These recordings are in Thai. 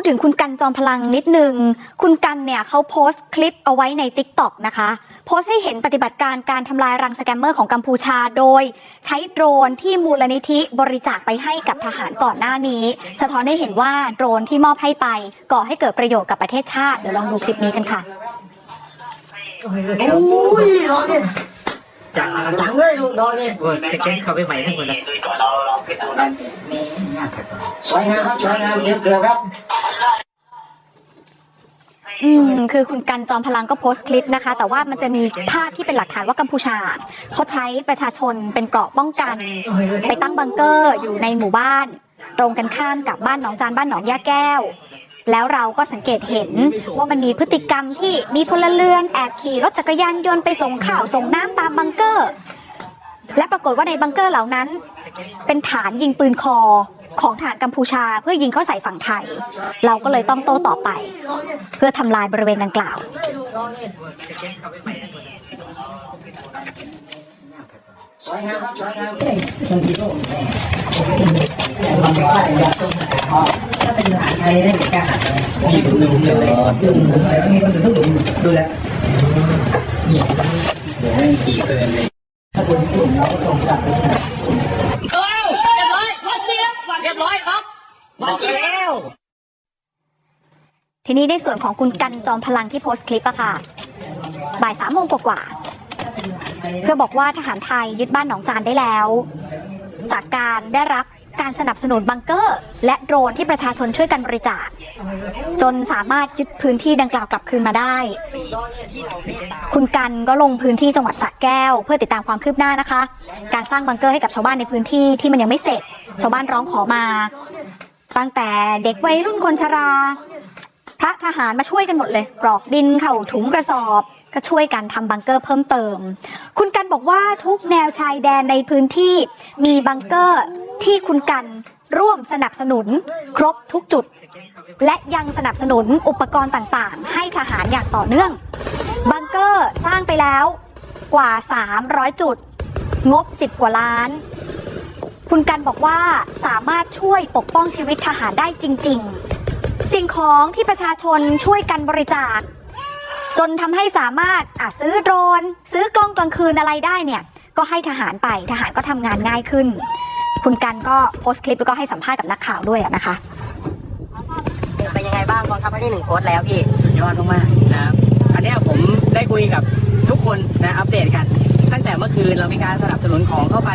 ดถึงคุณกันจอมพลังนิดนึง คุณกันเนี่ยเขาโพสต์คลิปเอาไว้ใน t ิ k t o k นะคะ โพสต์ให้เห็นปฏิบัติการการทำลายรังสแกมเมอร์ของกัมพูชาโดย ใช้โดรนที่มูลนิธิบริจาคไปให้กับทหารก่อนหน้านี้ สะท้อนให้เห็นว่าโดรนที่มอบให้ไป ก่อให้เกิดประโยชน์กับประเทศชาติ เดี๋ยวลองดูคลิปนี้กันค่ะโอ้ยดอกนี่จังนะจังเลยลูกดอกนี่เวิร์ดเช็คเขาไปใหม่ทั้งหมดเลย สวยงามครับสวยงามเดี๋ยวเกลือครับอืมคือคุณกันจอมพลังก็โพสต์คลิปนะคะ แต่ว่ามันจะมีภาพที่เป็นหลักฐานว่ากัมพูชาเขาใช้ประชาชนเป็นเกราะป้องกัน ไปตั้งบังเกอร์อยู่ในหมู่บ้าน ตรงกันข้ามกับบ้านหนองจานบ้านหนองย่าแก้ว แล้วเราก็สังเกตเห็นว่ามันมีพฤติกรรมที่มีพลเรือนแอบขี่รถจักรยานยนต์ไปส่งข่าวส่งน้ำตามบังเกอร์ และปรากฏว่าในบังเกอร์เหล่านั้น เป็นฐานยิงปืนคอ ของฐานกัมพูชาเพื่อยิงเข้าใส่ฝั่งไทย เราก็เลยต้องโต้ต่อไป เพื่อทำลายบริเวณดังกล่าวสวย งามครับวยงามขี่เลินเลยทีนี้ในส่วนของคุณกันจอมพลังที่โพสต์คลิปอะค่ะ บ่ายสามโมงกว่าๆเพื่อบอกว่าทหารไทยยึดบ้านหนองจานได้แล้ว จากการได้รับการสนับสนุนบังเกอร์ และโดรนที่ประชาชนช่วยกันบริจาค จนสามารถยึดพื้นที่ดังกล่าวกลับคืนมาได้ คุณกันก็ลงพื้นที่จังหวัดสระแก้ว เพื่อติดตามความคืบหน้านะคะ การสร้างบังเกอร์ให้กับชาวบ้านในพื้นที่ที่มันยังไม่เสร็จ ชาวบ้านร้องขอมา ตั้งแต่เด็กวัยรุ่นคนชรา พระทหารมาช่วยกันหมดเลยกรอกดินเข่าถุงกระสอบ ก็ช่วยกันทำบังเกอร์เพิ่มเติม คุณกันบอกว่าทุกแนวชายแดนในพื้นที่มีบังเกอร์ที่คุณกันร่วมสนับสนุนครบทุกจุด และยังสนับสนุนอุปกรณ์ต่างๆ ให้ทหารอย่างต่อเนื่อง บังเกอร์สร้างไปแล้วกว่า 300 จุด งบ 10 กว่าล้าน คุณกันบอกว่าสามารถช่วยปกป้องชีวิตทหารได้จริง ๆ สิ่งของที่ประชาชนช่วยกันบริจาค จนทำให้สามารถอะซื้อโดรน ซื้อกล้องกลางคืนอะไรได้เนี่ย ก็ให้ทหารไปทหารก็ทำงานง่ายขึ้น คุณกันก็โพสต์คลิปแล้วก็ให้สัมภาษณ์กับนักข่าวด้วยอะนะคะเป็นยังไงบ้างกองทัพภาคที่หนึ่งโค้ดแล้วพี่สุดยอดมากๆนะครับอันเนี้ยผมได้คุยกับทุกคนนะอัปเดตกัน ตั้งแต่เมื่อคืนเรามีการสนับสนุนของเข้าไป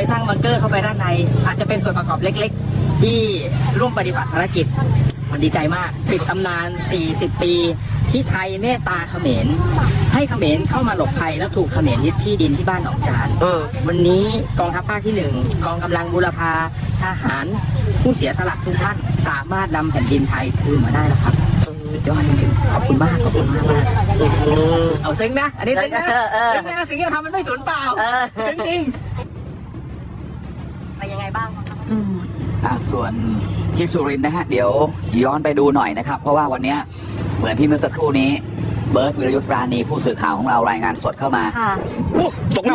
ไปสร้างบังเกอร์เข้าไปด้านใน อาจจะเป็นส่วนประกอบเล็กๆ ที่ร่วมปฏิบัติภารกิจมันดีใจมากปิดตำนาน 40 ปี ที่ไทยเมตตาเขมรให้เขมรเข้ามาหลบภัยแล้วถูกเขมรยึดที่ดินที่บ้านหนองจานเออวันนี้กองทัพภาคที่หนึ่งกองกำลังบุรพาทหาร ผู้เสียสละทุกท่านสามารถนำแผ่นดินไทยคืนมาได้แล้วครับ สุดยอดจริงๆขอบคุณมากขอบคุณมากมากเอาซึ้งนะ อันนี้ซึ้งนะเออเออซึ้งนะสิ่งที่เราทำมันไม่สูญเปล่าเออซึ้งจริงเป็นยังไงบ้าง อ่า ส่วนที่สุรินทร์นะฮะเดี๋ยวย้อนไปดูหน่อยนะครับ เพราะว่าวันเนี้ยเหมือนที่เมื่อสักครู่นี้เบิร์ตวิรยุทธ์ปราณีผู้สื่อข่าวของเรารายงานสดเข้ามาค่ะ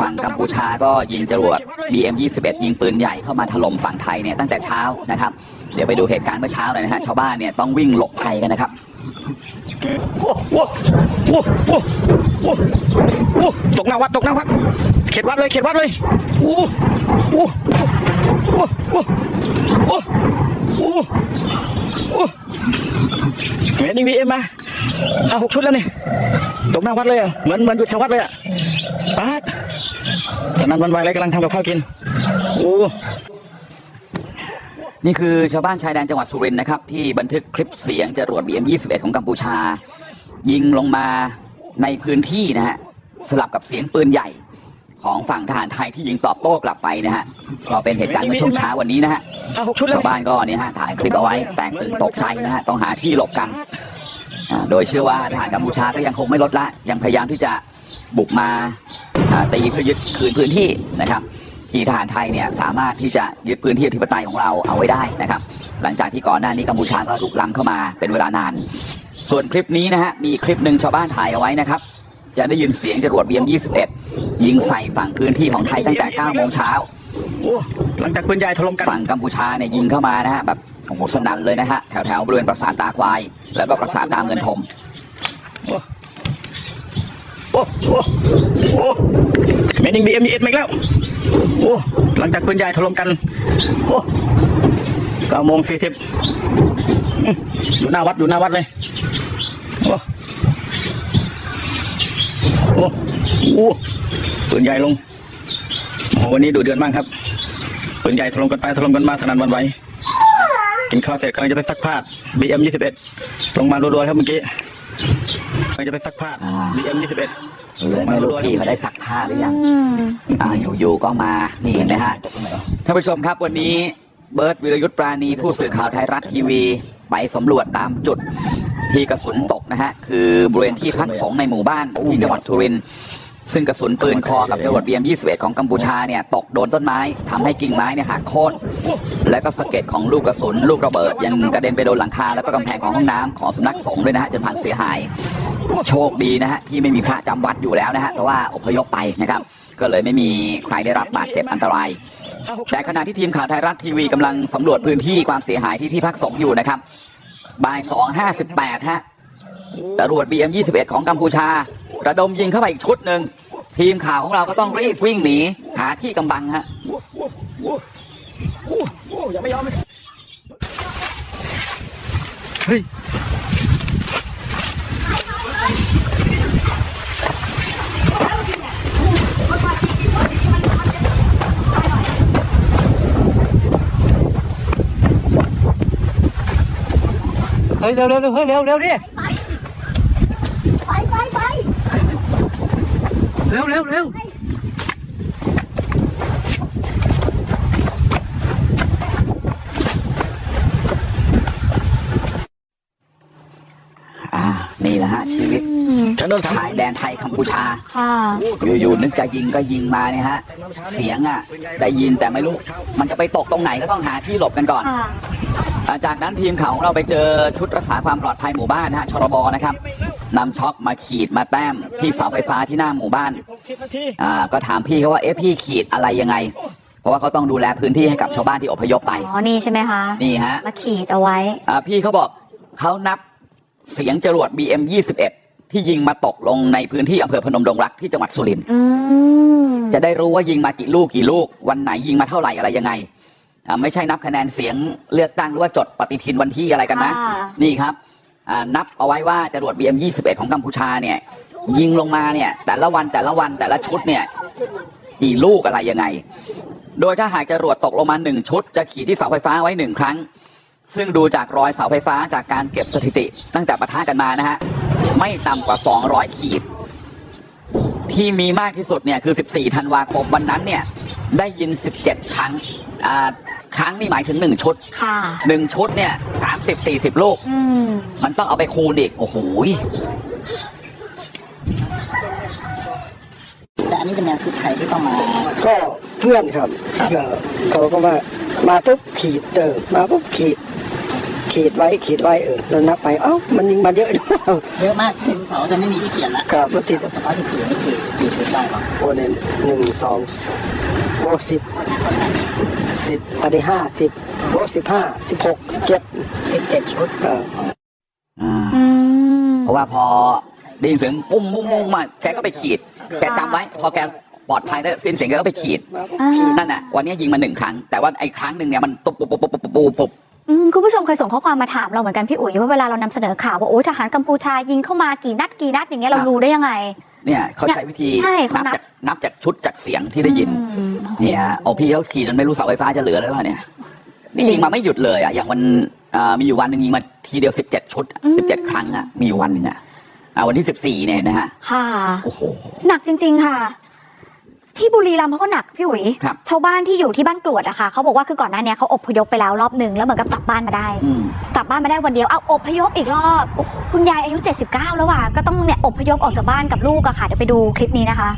ฝั่งกัมพูชาก็ยิงจรวด BM21 ยิงปืนใหญ่เข้ามาถล่มฝั่งไทยเนี่ยตั้งแต่เช้านะครับ เดี๋ยวไปดูเหตุการณ์เมื่อเช้าหน่อยนะฮะชาวบ้านเนี่ยต้องวิ่งหลบภัยกันนะครับโอ้โหโอ้โหโอ้โหโอ้โหตกหน้าวัดตกหน้าวัดเขตวัดเลยเขตวัดเลยโอ้โห โอ้โหโอ้โอ้โอ้เห็นยิงบีเอ็มมาเอาหกชุดแล้วนี่ตกหน้าวัดเลยอะเหมือนเหมือนอยู่แถววัดเลยอะป้าดตอนนั้นวันวายอะไรกำลังทำกับข้าวกินโอ้นี่คือชาวบ้านชายแดนจังหวัดสุรินทร์นะครับ ที่บันทึกคลิปเสียงจรวด BM21 ของกัมพูชา ยิงลงมาในพื้นที่นะฮะสลับกับเสียงปืนใหญ่ ของฝั่งทหารไทยที่ยิงตอบโต้กลับไปนะฮะก็เป็นเหตุการณ์เมื่อช่วงเช้าวันนี้นะฮะเอาหกชุดแล้วชาวบ้านก็เนี่ยฮะถ่ายคลิปเอาไว้แตกตื่นตกใจนะฮะต้องหาที่หลบกันอ่าโดยเชื่อว่าทหารกัมพูชาก็ยังคงไม่ลดละ ยังพยายามที่จะบุกมาอ่าตีเพื่อยึดคืนพื้นที่นะครับ ที่ทหารไทยเนี่ยสามารถที่จะยึดพื้นที่อธิปไตยของเราเอาไว้ได้นะครับ หลังจากที่ก่อนหน้านี้กัมพูชาก็ลุกล้ำเข้ามาเป็นเวลานาน ส่วนคลิปนี้นะฮะมีคลิปหนึ่งชาวบ้านถ่ายเอาไว้นะครับ จะได้ยินเสียงจรวด BM21 ยิงใส่ฝั่งพื้นที่ของไทยตั้งแต่9โมงเช้าโอ้หลังจากปืนใหญ่ถล่มกันฝั่งกัมพูชาเนี่ยยิงเข้ามานะฮะแบบโอ้โหสนั่นเลยนะฮะแถวแถวๆบริเวณปราสาทตาควาย แล้วก็ปราสาทตาเงินทมโอ้โหโอ้แม่นิงบีเอ็มเอ็ดมาอีกแล้วโอ้หลังจากปืนใหญ่ถล่มกันโอ้เก้าโมงสี่สิบอยู่หน้าวัดอยู่หน้าวัดเลยโอ้ โอ้โอ้ปืนใหญ่ลงโอ้โหวันนี้ดูเดือดมากครับปืนใหญ่ถล่มกันไปถล่มกันมาสนั่นหวันไหวกินข้าวเสร็จกำลังจะไปซักผ้าบีเอ็มยี่สิบเอ็ดลงมารัวๆครับเมื่อกี้กำลังจะไปซักผ้าอ่าบีเอ็มยี่สิบเอ็ดหรือไม่รู้พี่เขาได้ซักผ้าหรือยังอืมอ่าอยู่ๆก็มา นี่เห็นไหมฮะ ท่านผู้ชมครับวันนี้เบิร์ตวิรยุทธ์ปราณีผู้สื่อข่าวไทยรัฐทีวี ไปสำรวจตามจุด ที่กระสุนตกนะฮะ คือบริเวณที่พักสงฆ์ในหมู่บ้านที่จังหวัดสุรินทร์ซึ่งกระสุนปืนคอกับจรวด BM21 ของกัมพูชาเนี่ยตกโดนต้นไม้ทำให้กิ่งไม้เนี่ยหักโค่นและก็สะเก็ดของลูกกระสุน ลูกระเบิด ยังกระเด็นไปโดนหลังคา แล้วก็กำแพงของห้องน้ำของสำนักสงฆ์ด้วยนะฮะจนพังเสียหาย โชคดีนะฮะที่ไม่มีพระจำวัดอยู่แล้วนะฮะเพราะว่าอพยพไปนะครับ ก็เลยไม่มีใครได้รับบาดเจ็บอันตราย แต่ขณะที่ทีมข่าวไทยรัฐทีวีกำลังสำรวจพื้นที่ความเสียหายที่ที่พักสงฆ์อยู่นะครับ บ่ายสองห้าสิบแปดฮะตำรวจ BM 21ของกัมพูชา ระดมยิงเข้าไปอีกชุดหนึ่ง ทีมข่าวของเราก็ต้องรีบวิ่งหนี หาที่กำบังฮะอย่าไม่ยอมเฮ้ย ฮ้ยเร็วเร็วเร็วเฮ้ยเร็วเร็วดิไปไปไปเร็วเร็วเร็วอ่านี่แหละฮะชีวิตฉันนชายแดนไทยกัมพูชา ค่ะ อยู่ๆนึกจะยิงก็ยิงมาเนี่ยฮะ เสียงอะ ได้ยินแต่ไม่รู้ มันจะไปตกตรงไหนก็ต้องหาที่หลบกันก่อนค่ะ จากนั้นทีมข่าวของเราไปเจอชุดรักษาความปลอดภัยหมู่บ้านนะฮะชรบนะครับนำช็อคมาขีดมาแต้มที่เสาไฟฟ้าที่หน้าหมู่บ้านสิบนาทีอ่าก็ถามพี่เขาว่าเอ๊ะพี่ขีดอะไรยังไง เพราะว่าเขาต้องดูแลพื้นที่ให้กับชาวบ้านที่อพยพไปอ๋อนี่ใช่ไหมคะนี่ฮะมาขีดเอาไว้อ่าพี่เขาบอกเขานับเสียงจรวด BM 21ที่ยิงมาตกลงในพื้นที่อำเภอพนมดงรักที่จังหวัดสุรินทร์อืมจะได้รู้ว่ายิงมากี่ลูกกี่ลูก วันไหนยิงมาเท่าไหร่อะไรยังไงอ่า ไม่ใช่นับคะแนนเสียงเลือกตั้งหรือว่าจดปฏิทินวันที่อะไรกันนะค่ะนี่ครับอ่านับเอาไว้ว่าจรวด BM 21 ของกัมพูชาเนี่ย ยิงลงมาเนี่ย แต่ละวันแต่ละวันแต่ละชุดเนี่ยกี่ลูกอะไรยังไง โดยถ้าหากจรวดตกลงมาหนึ่งชุด จะขีดที่เสาไฟฟ้าไว้หนึ่งครั้ง ซึ่งดูจากรอยเสาไฟฟ้าจากการเก็บสถิติ ตั้งแต่ปะทะกันมานะฮะไม่ต่ำกว่า 200 ขีด ที่มีมากที่สุดเนี่ยคือ 14 ธันวาคมวันนั้นเนี่ยได้ยิน 17 ครั้งอ่า ครั้งนี่หมายถึง1ชุดค่ะ1ชุดเนี่ย30 40ลูก อืมมันต้องเอาไปคูณอีกโอ้โหแต่อันนี้เป็นแนวคิดใครที่ต้องมา ก็เพื่อนครับก็เขาก็ว่ามาปุ๊บขีดเออมาปุ๊บขีด ขีดไว้ขีดไว้เออเรานับไปเอ้ามันยิงมาเยอะหรือเปล่าเยอะมากทีมเขาจะไม่มีที่เขียนละครับรถติดเฉพาะสิบสี่นี่กี่กี่ชุดได้ครับโอเนี่ยหนึ่งสอง โอ้สิบสิบอันนี้ห้าสิบโอ้สิบห้าสิบหกสิบเจ็ดสิบเจ็ดชุดเอออ่าอืมเพราะว่าพอได้ยินเสียงปุ้มปุ้มปุ้มมาแกก็ไปขีดแกจำไว้ พอแกปลอดภัยได้สิ้นเสียงแกก็ไปขีดมาปุ๊บอ่าขีด นั่นน่ะวันนี้ยิงมาหนึ่งครั้ง แต่ว่าไอ้ครั้งหนึ่งเนี่ยมันตุบปุบปุบปุบปุบปุบปุบอืมคุณผู้ชมเคยส่งข้อความมาถามเราเหมือนกันพี่อุ๋ยว่าเวลาเรานำเสนอข่าวว่าโอ้ยทหารกัมพูชายิงเข้ามากี่นัดกี่นัดอย่างเงี้ยเรารู้ได้ยังไง เนี่ยเขาใช้วิธีใช่เขานันับบ จากนับจากชุดจากเสียงที่ได้ยิน อืม เนี่ยโอพี่เขาขี่จนไม่รู้เสาไฟฟ้าจะเหลือแล้ววะเนี่ยนี่ยิงมาไม่หยุดเลยอะอย่างวันอ่ามีอยู่วันหนึ่งยิงมาทีเดียวสิบเจ็ดชุดสิบเจ็ดครั้งอะมีอยู่วันหนึ่งอะอ่าวันที่สิบสี่เนี่ยนะฮะค่ะ โอ้โห หนักจริง ๆ ค่ะ ที่บุรีรัมย์เขาก็หนักพี่อุ๋ยครับชาวบ้านที่อยู่ที่บ้านกรวดอะค่ะเขาบอกว่าคือก่อนหน้าเนี้ยเขาอพยพไปแล้วรอบหนึ่งแล้วเหมือนกับกลับบ้านมาได้ อืม กลับบ้านมาได้วันเดียวเอาอพยพอีกรอบโอ้โหคุณยายอายุ 79 แล้วว่ะก็ต้องเนี่ยอพยพออกจากบ้านกับลูกอะค่ะเดี๋ยวไปดูคลิปนี้นะคะ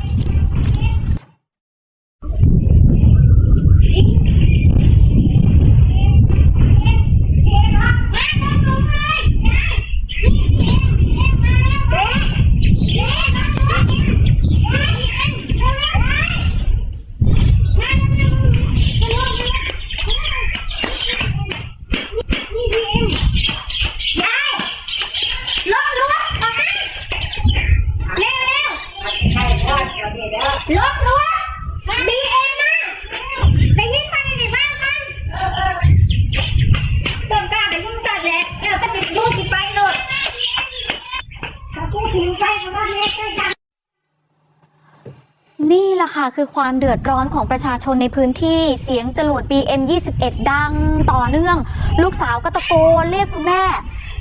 ค่ะ คือความเดือดร้อนของประชาชนในพื้นที่เสียงจรวด BM 21 ดังต่อเนื่อง ลูกสาวก็ตะโกนเรียกคุณแม่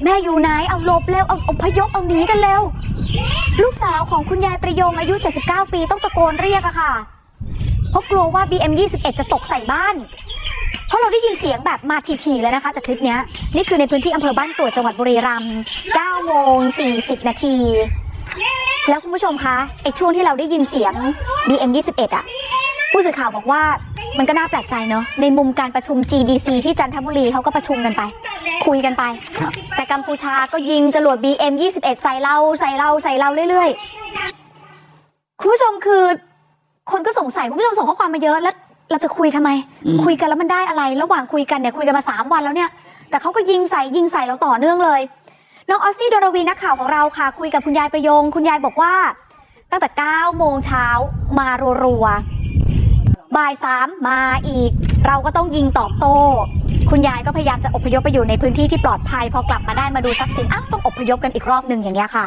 แม่อยู่ไหนเอาหลบเร็วเอาอพยพเอาหนีกันเร็ว ลูกสาวของคุณยายประโยงอายุ 79 ปีต้องตะโกนเรียกอะค่ะ เพราะกลัวว่า BM 21 จะตกใส่บ้าน เพราะเราได้ยินเสียงแบบมาทีๆเลยนะคะ จากคลิปนี้นี่คือในพื้นที่อำเภอบ้านกรวดจังหวัดบุรีรัมย์9โมง40 นาที แล้วคุณผู้ชมคะไอ้ช่วงที่เราได้ยินเสียง BM 21อะผู้สื่อข่าวบอกว่ามันก็น่าแปลกใจเนอะในมุมการประชุม GDC ที่จันทบุรีเขาก็ประชุมกันไป คุยกันไปครับแต่กัมพูชาก็ยิงจรวด BM 21ใส่เราใส่เราใส่เราเรื่อยๆ คุณผู้ชมคือ คนก็สงสัยคุณผู้ชมส่งข้อความมาเยอะแล้วเราจะคุยทำไมอืมคุยกันแล้วมันได้อะไร ระหว่างคุยกันเนี่ยคุยกันมาสามวันแล้วเนี่ย แต่เขาก็ยิงใส่ยิงใส่เราต่อเนื่องเลย น้องออสซี่ดนรวีนักข่าวของเราค่ะ คุยกับคุณยายประยง คุณยายบอกว่า ตั้งแต่9โมงเช้ามารัวๆบ่ายสามมาอีก เราก็ต้องยิงตอบโต้คุณยายก็พยายามจะอพยพไปอยู่ในพื้นที่ที่ปลอดภัย พอกลับมาได้มาดูทรัพย์สินอ้าวต้องอพยพกันอีกรอบหนึ่งอย่างเงี้ยค่ะ